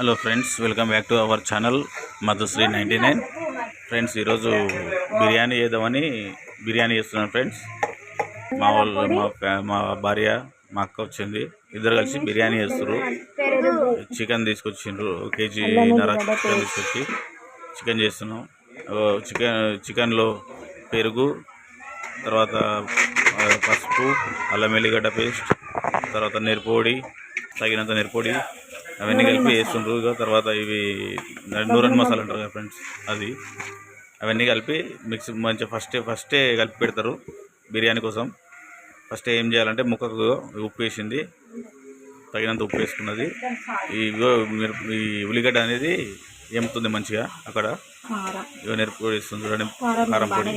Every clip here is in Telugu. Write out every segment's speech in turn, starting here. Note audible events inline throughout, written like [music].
Hello friends welcome back to our channel Madhushree ninety nine. Friends ఈరోజు బిర్యానీ చేద్దామని బిర్యానీ చేస్తున్నాను ఫ్రెండ్స్. మా వాళ్ళు మా మా భార్య మా అక్క వచ్చింది. ఇద్దరు కలిసి బిర్యానీ చేస్తారు చికెన్ తీసుకొచ్చిండ్రు. కేజీ నర చికెన్ తీసుకొచ్చి చికెన్ చేస్తున్నాం. చికెన్ చికెన్లో పెరుగు తర్వాత పసుపు అల్లం వెల్లిగడ్డ పేస్ట్ తర్వాత నెరుపొడి తగినంత నెరుపొడి అవన్నీ కలిపి వేస్తుండ్రు. ఇక తర్వాత ఇవి నూరన్ మసాలా అంటారు కదా ఫ్రెండ్స్ అది. అవన్నీ కలిపి మిక్స్ మంచిగా ఫస్ట్ ఫస్టే కలిపి పెడతారు బిర్యానీ కోసం. ఫస్ట్ ఏం చేయాలంటే ముక్కకు ఉప్పు వేసింది. తగినంత ఉప్పు వేసుకున్నది. ఈ ఈ ఉల్లిగడ్డ అనేది ఎంపుతుంది మంచిగా అక్కడ? ఇగో నెరపొడి వేస్తుంది చూడండి కారం పొడి.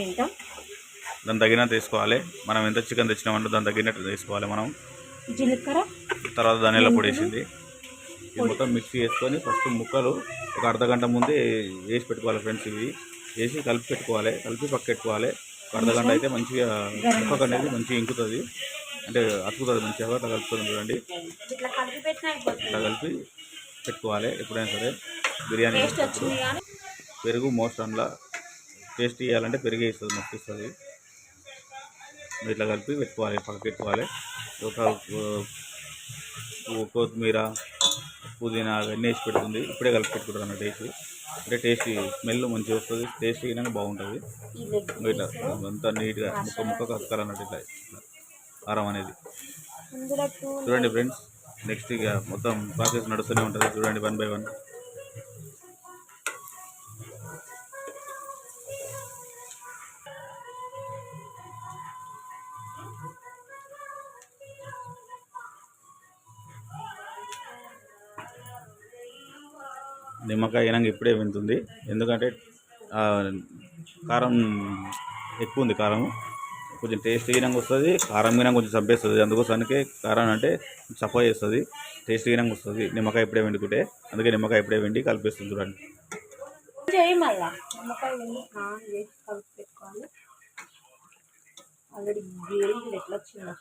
దాని తగినంత వేసుకోవాలి. మనం ఎంత చికెన్ తెచ్చినామంటే దాని తగినట్టు వేసుకోవాలి మనం. తర్వాత ధనియాల పొడి వేసింది. ఇది మొత్తం మిక్సీ వేసుకొని ఫస్ట్ ముక్కలు ఒక అర్ధ గంట ముందే వేసి పెట్టుకోవాలి ఫ్రెండ్స్ ఇవి వేసి కలిపి పెట్టుకోవాలి కలిపి పక్క పెట్టుకోవాలి ఒక అర్ధ గంట అయితే మంచిగా ముక్కకు అనేది మంచిగా ఇంకుతుంది. అంటే అతుకుతుంది మంచిగా అట్లా కలుపుతుంది చూడండి. ఇట్లా కలిపి అట్లా కలిపి పెట్టుకోవాలి ఎప్పుడైనా సరే. బిర్యానీ పెరుగు మోస్ట్ అందులో టేస్ట్ ఇవ్వాలంటే పెరుగు ఇస్తుంది మస్తు ఇస్తుంది. ఇట్లా కలిపి పెట్టుకోవాలి పక్కకి పెట్టుకోవాలి ఒక కొత్తిమీర పుదీనా అవన్నీ వేసి పెడుతుంది. ఇప్పుడే కలిపి పెట్టుకుంటుంది అన్న టేస్ట్. అంటే టేస్ట్ స్మెల్ మంచిగా వస్తుంది టేస్ట్ అయినా బాగుంటుంది. ఇట్లా అంతా నీట్గా ముక్క ముక్క కలుపుకోవాలన్నట్టు ఇట్లా కారం అనేది. చూడండి ఫ్రెండ్స్ నెక్స్ట్ ఇక మొత్తం ప్రాసెస్ నడుస్తూనే ఉంటుంది. చూడండి వన్ బై వన్. నిమ్మకాయ అయినాక ఇప్పుడే వింటుంది. ఎందుకంటే కారం ఎక్కువ ఉంది కారం కొంచెం టేస్ట్ గినంగా వస్తుంది కారం గినంగా కొంచెం చంపేస్తుంది. అందుకోసానికి కారం అంటే చప్ప చేస్తుంది. టేస్ట్ గినంగా వస్తుంది. నిమ్మకాయ ఇప్పుడే వండుకుంటే అందుకే నిమ్మకాయ ఇప్పుడే వండి కలిపేస్తుంది చూడండి. ఆల్రెడీ ఎట్లా వచ్చిందో.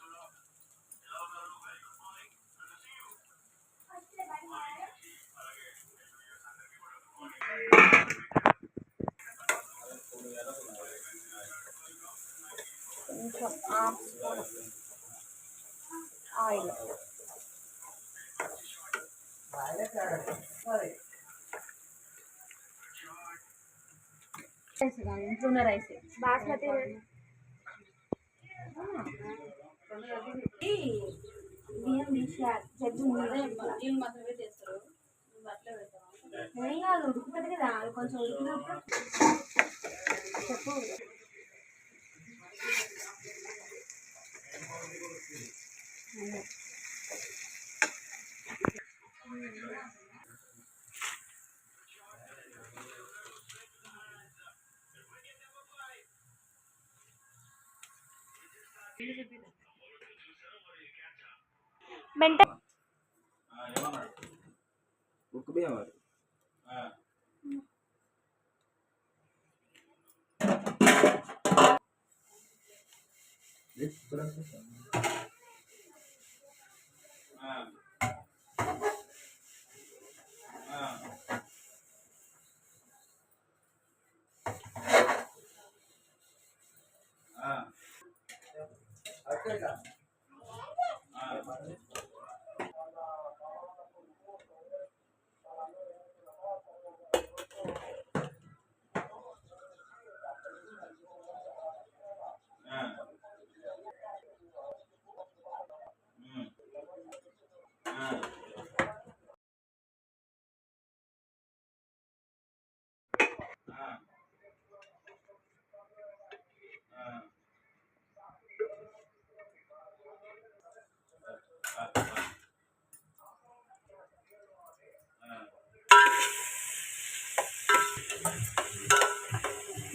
ఇంట్లో రైస్. బాస్మతి బియ్యం మీద మాత్రమే చేస్తారు ఏం కాదు ఉడుకుతుంది కదా అది కొంచెం ఉడికినప్పుడు చెప్పు. ಮೆಂಟ Let's. Yeah.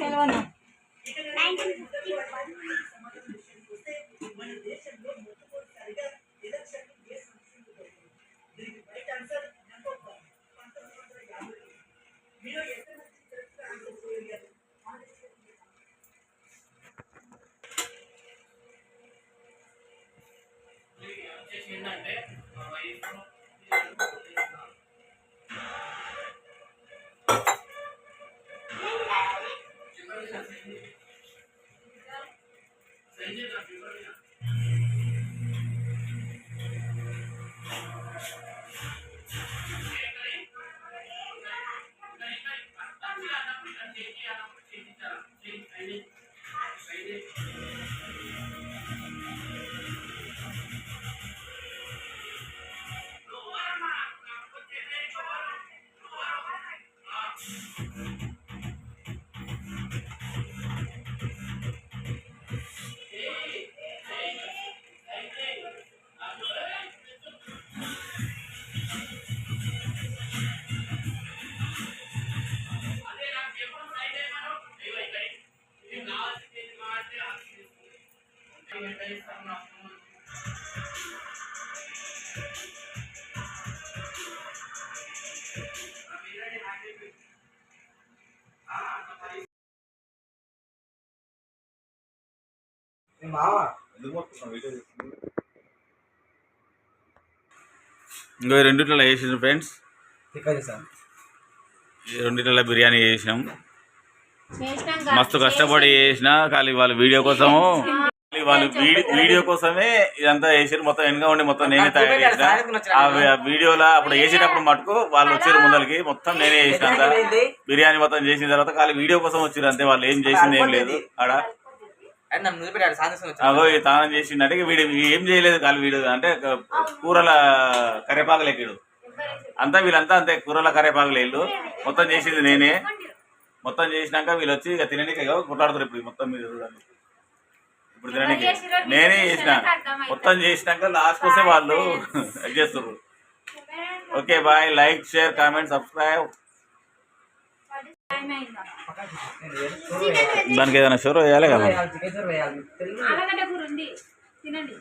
తెలియదు ఇంకో ఈ రెండిట్లో వేసిండ్రు ఫ్రెండ్స్? సార్. ఈ రెండిట్లో బిర్యానీ చేసినాం. మస్తు కష్టపడి చేసిన ఖాళీ వాళ్ళ వీడియో కోసము. వాళ్ళు వీడి- వీడియో కోసమే ఇదంతా చేసారు మొత్తం వెనక ఉండి మొత్తం నేనే తయారు చేసిన. ఆ వీడియోలో అప్పుడు వేసేటప్పుడు మటుకు వాళ్ళు వచ్చారు ముందరికి మొత్తం నేనే [laughs] చేసిన అంతా. బిర్యానీ మొత్తం చేసిన తర్వాత ఖాళీ వీడియో కోసం వచ్చారు అంతే వాళ్ళు ఏం చేసింది ఏం లేదు. ఆడ అగో తానం చేసిండే వీడు ఏం చేయలేదు ఖాళీ వీడు అంటే కూరల కరేపాకులు ఎక్కిడు. అంతా వీళ్ళంతా అంతే కూరల కరేపాకులు వెళ్ళు మొత్తం చేసింది నేనే. మొత్తం చేసినాక వీళ్ళు వచ్చి ఇక తినడానికి కొట్లాడుతారు ఇప్పుడు మొత్తం మీరు చూడండి. ఇప్పుడు తినడానికి నేనే చేసిన. మొత్తం చేసినాక లాస్ట్ వస్తే వాళ్ళు చేస్తారు okay bye like share comment subscribe? దానికి ఏదైనా షోర్ వేయాలి కదా? తినండి.